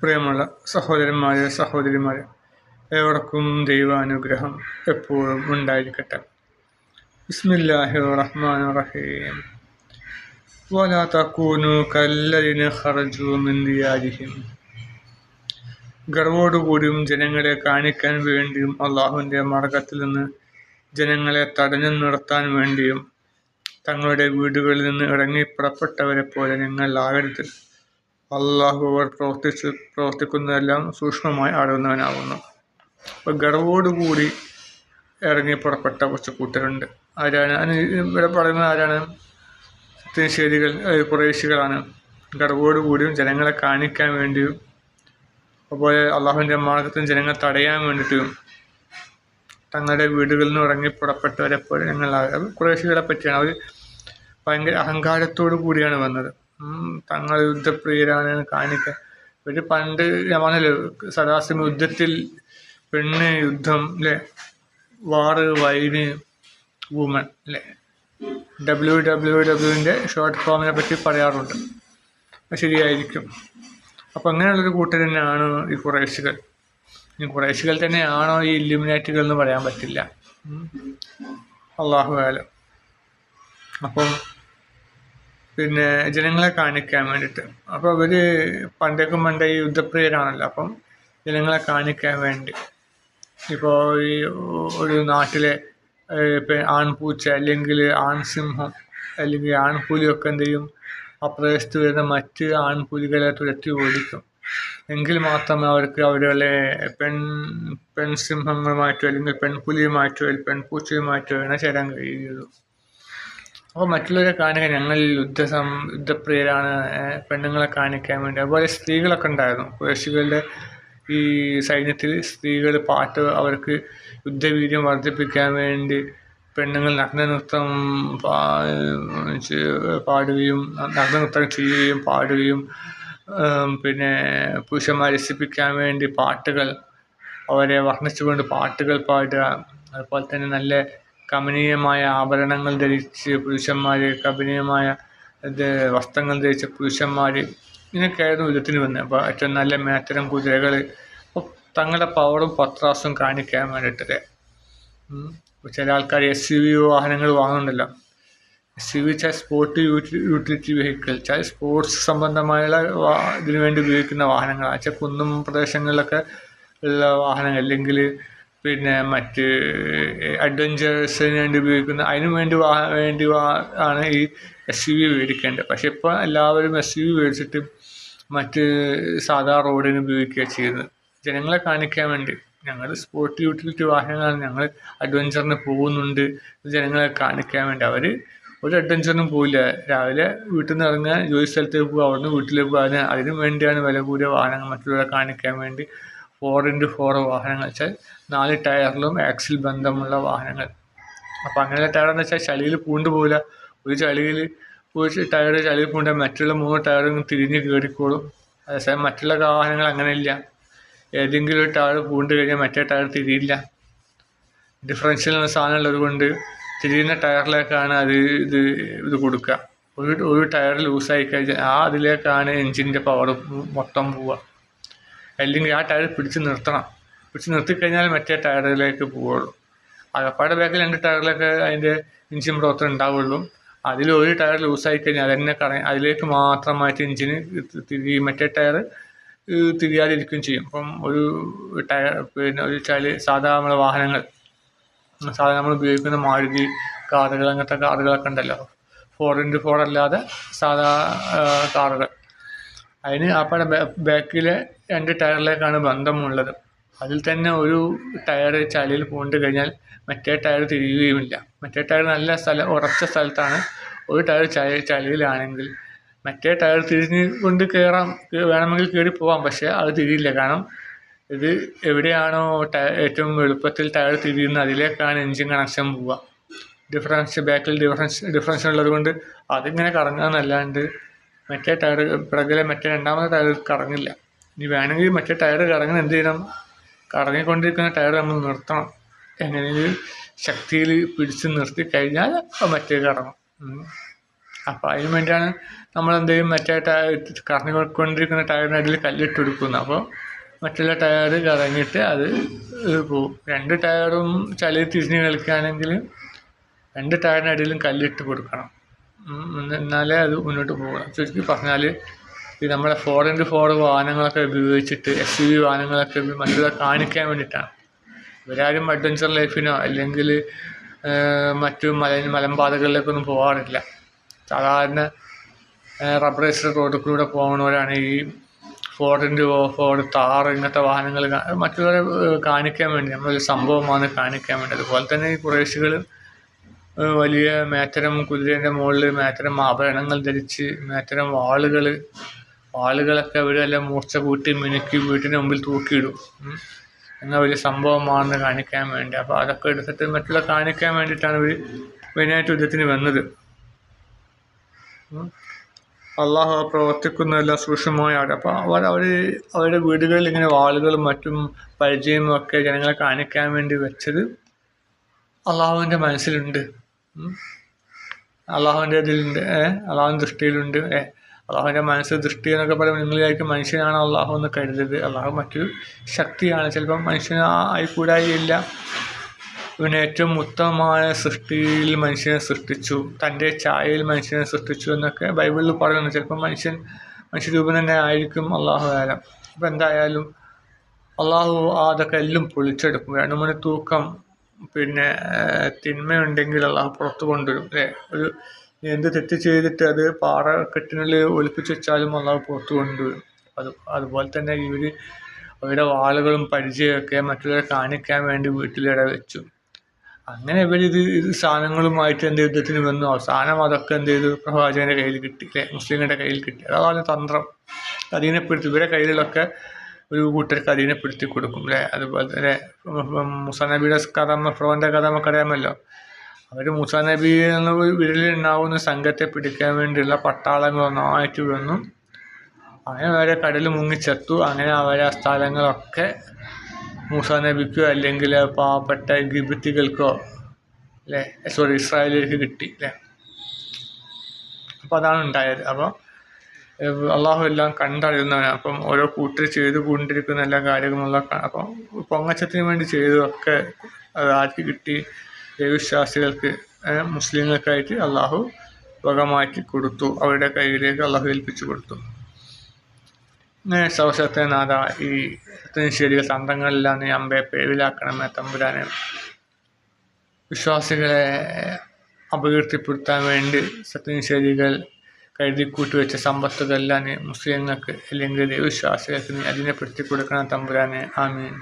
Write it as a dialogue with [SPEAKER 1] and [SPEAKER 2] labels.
[SPEAKER 1] പ്രിയമുള്ള സഹോദരന്മാരെ സഹോദരിമാരെ ഏവർക്കും ദൈവാനുഗ്രഹം എപ്പോഴും ഉണ്ടായിരിക്കട്ടെ ബിസ്മില്ലാഹി റഹ്മാൻ റഹീം ولا تكونوا كالذين خرجوا من ديارهم ഗർവോടുകൂടിയും ജനങ്ങളെ കാണിക്കാൻ വേണ്ടിയും അള്ളാഹുവിൻ്റെ മാർഗത്തിൽ നിന്ന് ജനങ്ങളെ തടഞ്ഞു നിർത്താൻ വേണ്ടിയും തങ്ങളുടെ വീടുകളിൽ നിന്ന് ഇറങ്ങി പുറപ്പെട്ടവരെ പോലെ നിങ്ങൾ ആകരുത് അള്ളാഹു പ്രവർത്തിച്ച് പ്രവർത്തിക്കുന്നതെല്ലാം സൂക്ഷ്മമായി അറിയുന്നവനാകുന്നു. അപ്പോൾ ഗർവോടുകൂടി ഇറങ്ങി പുറപ്പെട്ട കുറച്ച് കൂട്ടരുണ്ട് ആരാണ്? ഇവിടെ പറയുന്നത് ആരാണ്? സത്യനിഷേധികൾ കുറേശികളാണ്. ഗർവോടുകൂടിയും ജനങ്ങളെ കാണിക്കാൻ വേണ്ടിയും അതുപോലെ അള്ളാഹുവിന്റെ മാർഗത്തിൽ ജനങ്ങളെ തടയാൻ വേണ്ടിയിട്ടും തങ്ങളുടെ വീടുകളിൽ നിന്ന് ഇറങ്ങി പുറപ്പെട്ടവരെ ഞങ്ങൾ കുറേശികളെ പറ്റിയാണ്. അവർ ഭയങ്കര അഹങ്കാരത്തോടു കൂടിയാണ് വന്നത്. തങ്ങൾ യുദ്ധപ്രിയരാണ് കാണിക്കാൻ. ഇവർ പണ്ട് ഞാൻ പറഞ്ഞല്ലോ യുദ്ധത്തിൽ പെണ്ണ് യുദ്ധം അല്ലേ വാറ് വൈന് വുമൺ അല്ലേ ഡബ്ല്യു ഡബ്ല്യു ഡബ്ല്യുവിന്റെ ഷോർട്ട് ഫോമിനെ പറ്റി പറയാറുണ്ട്. ശരിയായിരിക്കും. അപ്പം അങ്ങനെയുള്ളൊരു കൂട്ടർ തന്നെയാണ് ഈ കുറേശികൾ ഈ കുറേശികൾ തന്നെയാണോ ഈ ഇല്ലുമിനാറ്റുകൾ എന്ന് പറയാൻ പറ്റില്ല. അള്ളാഹു ആലം. അപ്പം പിന്നെ ജനങ്ങളെ കാണിക്കാൻ വേണ്ടിയിട്ട്. അപ്പോൾ അവർ പണ്ടേക്കും പണ്ടേ ഈ യുദ്ധപ്രിയരാണല്ലോ. അപ്പം ജനങ്ങളെ കാണിക്കാൻ വേണ്ടി. ഇപ്പോൾ ഈ ഒരു നാട്ടിലെ ആൺപൂച്ച അല്ലെങ്കിൽ ആൺസിംഹം അല്ലെങ്കിൽ ആൺപുലിയൊക്കെ എന്ത് ചെയ്യും? ആ പ്രദേശത്ത് വരുന്ന മറ്റ് ആൺപുലികളെ തുരത്തി ഓടിക്കും. എങ്കിൽ മാത്രമേ അവർക്ക് അവരുടെ പെൺ പെൺസിംഹങ്ങളുമായിട്ടോ അല്ലെങ്കിൽ പെൺപുലിയുമായിട്ടോ അല്ലെങ്കിൽ പെൺപൂച്ചയുമായിട്ടോ ഇണചേരാൻ കഴിയുള്ളൂ അപ്പോൾ മറ്റുള്ളവരെ കാണിക്കാൻ ഞങ്ങൾ യുദ്ധസം യുദ്ധപ്രിയരാണ് പെണ്ണുങ്ങളെ കാണിക്കാൻ വേണ്ടി. അതുപോലെ സ്ത്രീകളൊക്കെ ഉണ്ടായിരുന്നു. കുറേശികളുടെ ഈ സൈന്യത്തിൽ സ്ത്രീകൾ പാട്ട് അവർക്ക് യുദ്ധവീര്യം വർദ്ധിപ്പിക്കാൻ വേണ്ടി പെണ്ണുങ്ങൾ നഗ്നനൃത്തം പാടുകയും നഗ്നനൃത്തം ചെയ്യുകയും പാടുകയും പിന്നെ പുരുഷന്മാരെ രസിപ്പിക്കാൻ വേണ്ടി പാട്ടുകൾ അവരെ വർണിച്ചുകൊണ്ട് പാട്ടുകൾ പാടുക. അതുപോലെ തന്നെ നല്ല കമനീയമായ ആഭരണങ്ങൾ ധരിച്ച് പുരുഷന്മാർ കമനീയമായ ഇത് വസ്ത്രങ്ങൾ ധരിച്ച പുരുഷന്മാർ ഇങ്ങനെയൊക്കെയായിരുന്നു യുദ്ധത്തിന് വന്നത്. അപ്പോൾ ഏറ്റവും നല്ല മേത്തരം കുതിരകൾ തങ്ങളുടെ പവറും പത്രാസും കാണിക്കാൻ വേണ്ടിയിട്ട് ചില ആൾക്കാർ എസ് യു വി വാഹനങ്ങൾ വാങ്ങുന്നുണ്ടല്ലോ. എസ് യു വി വെച്ചാൽ സ്പോർട്ട് യൂട്ടിലിറ്റി വെഹിക്കിൾ ചില സ്പോർട്സ് സംബന്ധമായുള്ള ഇതിനു വേണ്ടി ഉപയോഗിക്കുന്ന വാഹനങ്ങളാണ് വെച്ചാൽ കുന്നും പ്രദേശങ്ങളിലൊക്കെ ഉള്ള വാഹനങ്ങൾ അല്ലെങ്കിൽ പിന്നെ മറ്റ് അഡ്വഞ്ചേഴ്സിന് വേണ്ടി ഉപയോഗിക്കുന്ന അതിനു വേണ്ടി വാ വേണ്ടി വാ ആണ് ഈ എസ് യു വി മേടിക്കേണ്ടത്. പക്ഷെ ഇപ്പോൾ എല്ലാവരും എസ് യു വി മേടിച്ചിട്ട് മറ്റ് സാധാ റോഡിന് ഉപയോഗിക്കുക ചെയ്യുന്നത്. ജനങ്ങളെ കാണിക്കാൻ വേണ്ടി. ഞങ്ങൾ സ്പോർട്ട് യൂട്ടിലിറ്റി വാഹനങ്ങളാണ്. ഞങ്ങൾ അഡ്വഞ്ചറിന് പോകുന്നുണ്ട്. ജനങ്ങളെ കാണിക്കാൻ വേണ്ടി. അവർ ഒരു അഡ്വഞ്ചറിനും പോയില്ല രാവിലെ വീട്ടിൽ നിന്ന് ഇറങ്ങുക ജോലി സ്ഥലത്തേക്ക് പോകുക അവിടുന്ന് വീട്ടിലേക്ക് പോകുക അതിന് അതിനു വേണ്ടിയാണ് വില കൂടിയ വാഹനങ്ങൾ മറ്റുള്ളവരെ കാണിക്കാൻ വേണ്ടി ഫോർ ഇന്റു ഫോർ വാഹനങ്ങൾ വെച്ചാൽ നാല് ടയറിലും ആക്സിൽ ബന്ധമുള്ള വാഹനങ്ങൾ. അപ്പോൾ അങ്ങനെ ടയർ എന്ന് വെച്ചാൽ ചളിയിൽ പൂണ്ട് പോകില്ല ഒരു ചളിയിൽ പോയി ടയർ ചളിയിൽ പൂണ്ട മറ്റുള്ള മൂന്ന് ടയറും തിരിഞ്ഞ് കയറിക്കോളും അതേസമയം മറ്റുള്ള വാഹനങ്ങൾ അങ്ങനെ ഇല്ല ഏതെങ്കിലും ഒരു ടയർ പൂണ്ട് കഴിഞ്ഞാൽ മറ്റേ ടയർ തിരിയില്ല. ഡിഫറൻഷ്യൽ എന്ന സാധനം ഉള്ളത് കൊണ്ട് തിരിയുന്ന ടയറിലേക്കാണ് അത് ഇത് ഇത് കൊടുക്കുക. ഒരു ഒരു ടയർ ലൂസായി കഴിഞ്ഞാൽ ആ അതിലേക്കാണ് എൻജിന്റെ പവർ മൊത്തം പോവുക. അല്ലെങ്കിൽ ആ ടയർ പിടിച്ച് നിർത്തണം. പിടിച്ച് നിർത്തിക്കഴിഞ്ഞാൽ മറ്റേ ടയറിലേക്ക് പോവുള്ളൂ. അകപ്പാടെ ബാക്കിൽ രണ്ട് ടയറിലൊക്കെ അതിന്റെ എഞ്ചിൻ പ്രവർത്തനം ഉണ്ടാവുള്ളൂ. അതിൽ ഒരു ടയർ ലൂസായി കഴിഞ്ഞാൽ അതെന്നെ കറങ്ങി അതിലേക്ക് മാത്രമായിട്ട് എഞ്ചിന് തിരി മറ്റേ ടയർ തിരിയാതിരിക്കുകയും ചെയ്യും. അപ്പം ഒരു ടയർ പിന്നെ ഒരു ചളി സാധാ നമ്മളെ വാഹനങ്ങൾ സാധാരണ നമ്മൾ ഉപയോഗിക്കുന്ന മാരുതി കാറുകൾ അങ്ങനത്തെ കാറുകളൊക്കെ ഉണ്ടല്ലോ. ഫോർ ഇന്റു ഫോർ അല്ലാതെ സാധാ കാറുകൾ. അതിന് അപ്പോഴെ ബാക്കിലെ രണ്ട് ടയറിലേക്കാണ് ബന്ധമുള്ളത്. അതിൽ തന്നെ ഒരു ടയർ ചളിയിൽ പോണ്ട് കഴിഞ്ഞാൽ മറ്റേ ടയർ തിരിയുകയുമില്ല. മറ്റേ ടയർ നല്ല സ്ഥലം ഉറച്ച സ്ഥലത്താണ് ഒരു ടയർ ചളി ചളിയിലാണെങ്കിൽ. മറ്റേ ടയർ തിരിഞ്ഞ് കൊണ്ട് കയറാം വേണമെങ്കിൽ കയറി പോവാം പക്ഷേ അത് തിരിയില്ല. കാരണം ഇത് എവിടെയാണോ ടയർ ഏറ്റവും എളുപ്പത്തിൽ ടയർ തിരിയുന്നത് അതിലേക്കാണ് എൻജിൻ കണക്ഷൻ പോവുക. ഡിഫറൻസ് ബാക്കിൽ ഡിഫറൻസ് ഡിഫറൻസ് ഉള്ളത് കൊണ്ട് അതിങ്ങനെ കറങ്ങാന്നല്ലാണ്ട് മറ്റേ ടയർ പിറകിലെ മറ്റേ രണ്ടാമത്തെ ടയർ കറങ്ങില്ല. ഇനി വേണമെങ്കിൽ മറ്റേ ടയർ കറങ്ങുന്ന എന്ത് ചെയ്യണം? കറങ്ങിക്കൊണ്ടിരിക്കുന്ന ടയർ നമ്മൾ നിർത്തണം. എങ്ങനെയെങ്കിലും ശക്തിയിൽ പിടിച്ച് നിർത്തി കഴിഞ്ഞാൽ മറ്റേ കറങ്ങും. അപ്പോൾ അതിന് വേണ്ടിയാണ് നമ്മൾ എന്ത് ചെയ്യും? മറ്റേ ടയർ കറങ്ങിക്കൊണ്ടിരിക്കുന്ന ടയറിന് അടിയിൽ കല്ലിട്ട് കൊടുക്കുന്നത് അപ്പോൾ മറ്റുള്ള ടയർ കറങ്ങിയിട്ട് അത് പോവും രണ്ട് ടയറും ചളി തിരിഞ്ഞ് കളിക്കുകയാണെങ്കിൽ രണ്ട് ടയറിന് അടിയിലും കല്ലിട്ട് കൊടുക്കണം. എന്നാലേ അത് മുന്നോട്ട് പോകണം ചുരുക്കി പറഞ്ഞാൽ ഈ നമ്മുടെ ഫോർ ഇന്റു ഫോർ വാഹനങ്ങളൊക്കെ ഉപയോഗിച്ചിട്ട് എസ് യു വി വാഹനങ്ങളൊക്കെ മറ്റുള്ള കാണിക്കാൻ വേണ്ടിയിട്ടാണ്. ഇവരാരും അഡ്വഞ്ചർ ലൈഫിനോ അല്ലെങ്കിൽ മറ്റു മല മലമ്പാതകളിലേക്കൊന്നും പോകാറില്ല. സാധാരണ റബ്ബറൈസ്ഡ് റോഡിൽ കൂടെ പോകുന്നവരാണ് ഈ ഫോർ ഇന്റു ഫോർ താർ ഇങ്ങനത്തെ വാഹനങ്ങൾ മറ്റുള്ളവരെ കാണിക്കാൻ വേണ്ടി നമ്മളൊരു സംഭവമാണ് കാണിക്കാൻ വേണ്ടി. അതുപോലെ തന്നെ ഈ കുറേശികൾ വലിയ മേത്തരം കുതിരേന്റെ മുകളിൽ മേത്തരം ആഭരണങ്ങൾ ധരിച്ച് മേത്തരം വാളുകൾ വാളുകളൊക്കെ അവരെല്ലാം മൂർച്ച കൂട്ടി മിനുക്കി വീട്ടിന് മുമ്പിൽ തൂക്കിയിടും. എന്ന വലിയ സംഭവമാണെന്ന് കാണിക്കാൻ വേണ്ടി. അപ്പോൾ അതൊക്കെ എടുത്തിട്ട് മറ്റുള്ള കാണിക്കാൻ വേണ്ടിയിട്ടാണ് ഇവർ മെയിനായിട്ട് യുദ്ധത്തിന് വന്നത്. അള്ളാഹു പ്രവർത്തിക്കുന്നതെല്ലാം സൂക്ഷ്മമായാണ് അപ്പോൾ അവർ അവർ അവരുടെ വീടുകളിൽ ഇങ്ങനെ വാളുകളും മറ്റും പരിചയവും ഒക്കെ ജനങ്ങളെ കാണിക്കാൻ വേണ്ടി വെച്ചത് അള്ളാഹുവിന്റെ മനസ്സിലുണ്ട്. അള്ളാഹുവിന്റെ ഇതിലുണ്ട്. അള്ളാഹുവിന്റെ ദൃഷ്ടിയിലുണ്ട്. അള്ളാഹുവിന്റെ മനസ്സ് ദൃഷ്ടി എന്നൊക്കെ പറയുമ്പോൾ നിങ്ങളിലേക്ക് മനുഷ്യനാണ് അള്ളാഹു എന്ന് കരുതരുത്. അള്ളാഹു മറ്റൊരു ശക്തിയാണ്. ചിലപ്പം മനുഷ്യന് ആയിക്കൂടായില്ല ഇവന് ഏറ്റവും ഉത്തമമായ സൃഷ്ടിയിൽ മനുഷ്യനെ സൃഷ്ടിച്ചു. തന്റെ ഛായയിൽ മനുഷ്യനെ സൃഷ്ടിച്ചു എന്നൊക്കെ ബൈബിളിൽ പറയുന്നു ചിലപ്പം മനുഷ്യൻ മനുഷ്യരൂപം തന്നെ ആയിരിക്കും അള്ളാഹു ആരം ഇപ്പം എന്തായാലും അള്ളാഹു അതൊക്കെ എല്ലാം പൊളിച്ചെടുക്കും. രണ്ട് മണി തൂക്കം പിന്നെ തിന്മയുണ്ടെങ്കിൽ അള്ളാഹു പുറത്തു കൊണ്ടുവരും അല്ലേ? ഒരു എന്ത് തെറ്റ് ചെയ്തിട്ട് അത് പാറ കെട്ടിനുള്ളിൽ ഒളിപ്പിച്ച് വെച്ചാലും അള്ളാഹു പുറത്ത് കൊണ്ടുവരും അത് അതുപോലെ തന്നെ ഇവർ അവരുടെ വാളുകളും പരിചയമൊക്കെ മറ്റുള്ളവരെ കാണിക്കാൻ വേണ്ടി വീട്ടിലിട വെച്ചു അങ്ങനെ ഇവർ ഇത് സാധനങ്ങളുമായിട്ട് എന്ത് യുദ്ധത്തിന് വന്നു അവസാനം അതൊക്കെ എന്ത് ചെയ്തു പ്രവാചകന്റെ കയ്യിൽ കിട്ടി മുസ്ലിങ്ങളുടെ കയ്യിൽ കിട്ടി അതാണ് തന്ത്രം അധീനപ്പെടുത്തി ഇവരുടെ കയ്യിലൊക്കെ ഒരു കൂട്ടർക്ക് അധീനപ്പെടുത്തി കൊടുക്കും അല്ലേ അതുപോലെ തന്നെ മുസാനബിയുടെ കഥ ഫിറോന്റെ കഥ നമുക്കറിയാമല്ലോ അവർ മുസാനബി എന്ന വിരലിലുണ്ടാവുന്ന സംഘത്തെ പിടിക്കാൻ വേണ്ടിയുള്ള പട്ടാളങ്ങൾ ഒന്നായിട്ട് വന്നു അങ്ങനെ അവരെ കടൽ മുങ്ങിച്ചെത്തു. അങ്ങനെ അവരെ ആ സ്ഥലങ്ങളൊക്കെ മൂസാ നബിക്കോ അല്ലെങ്കിൽ പാവപ്പെട്ട ഗിബിത്തികൾക്കോ അല്ലേ സോറി ഇസ്രായേലിലേക്ക് കിട്ടി അല്ലേ? അപ്പോൾ അതാണ് ഉണ്ടായത്. അപ്പോൾ അള്ളാഹു എല്ലാം കണ്ടറിയുന്നവനാണ്. അപ്പം ഓരോ കൂട്ടർ ചെയ്തു കൊണ്ടിരിക്കുന്ന എല്ലാ കാര്യങ്ങളും അപ്പം പൊങ്ങച്ചത്തിന് വേണ്ടി ചെയ്തതൊക്കെ അത് ആർക്ക് കിട്ടി? ദൈവവിശ്വാസികൾക്ക് മുസ്ലിങ്ങൾക്കായിട്ട് അള്ളാഹു വക മാറ്റി കൊടുത്തു. അവരുടെ കയ്യിലേക്ക് അള്ളാഹു ഏൽപ്പിച്ചു കൊടുത്തു. ഇങ്ങനെ നാഥ ഈ ശരികൾ തന്ത്രങ്ങളെല്ലാം നീ അമ്പെ പേരിലാക്കണമേ തമ്പുരാനെ. വിശ്വാസികളെ അപകീർത്തിപ്പെടുത്താൻ വേണ്ടി സത്യനിഷേധികൾ കരുതിക്കൂട്ടി വെച്ച സമ്പത്തുകളെല്ലാം മുസ്ലിങ്ങൾക്ക് അല്ലെങ്കിൽ ദൈവവിശ്വാസികൾക്ക് നീ അതിനെ പെടുത്തി കൊടുക്കണം തമ്പുരാനെ. ആമീൻ.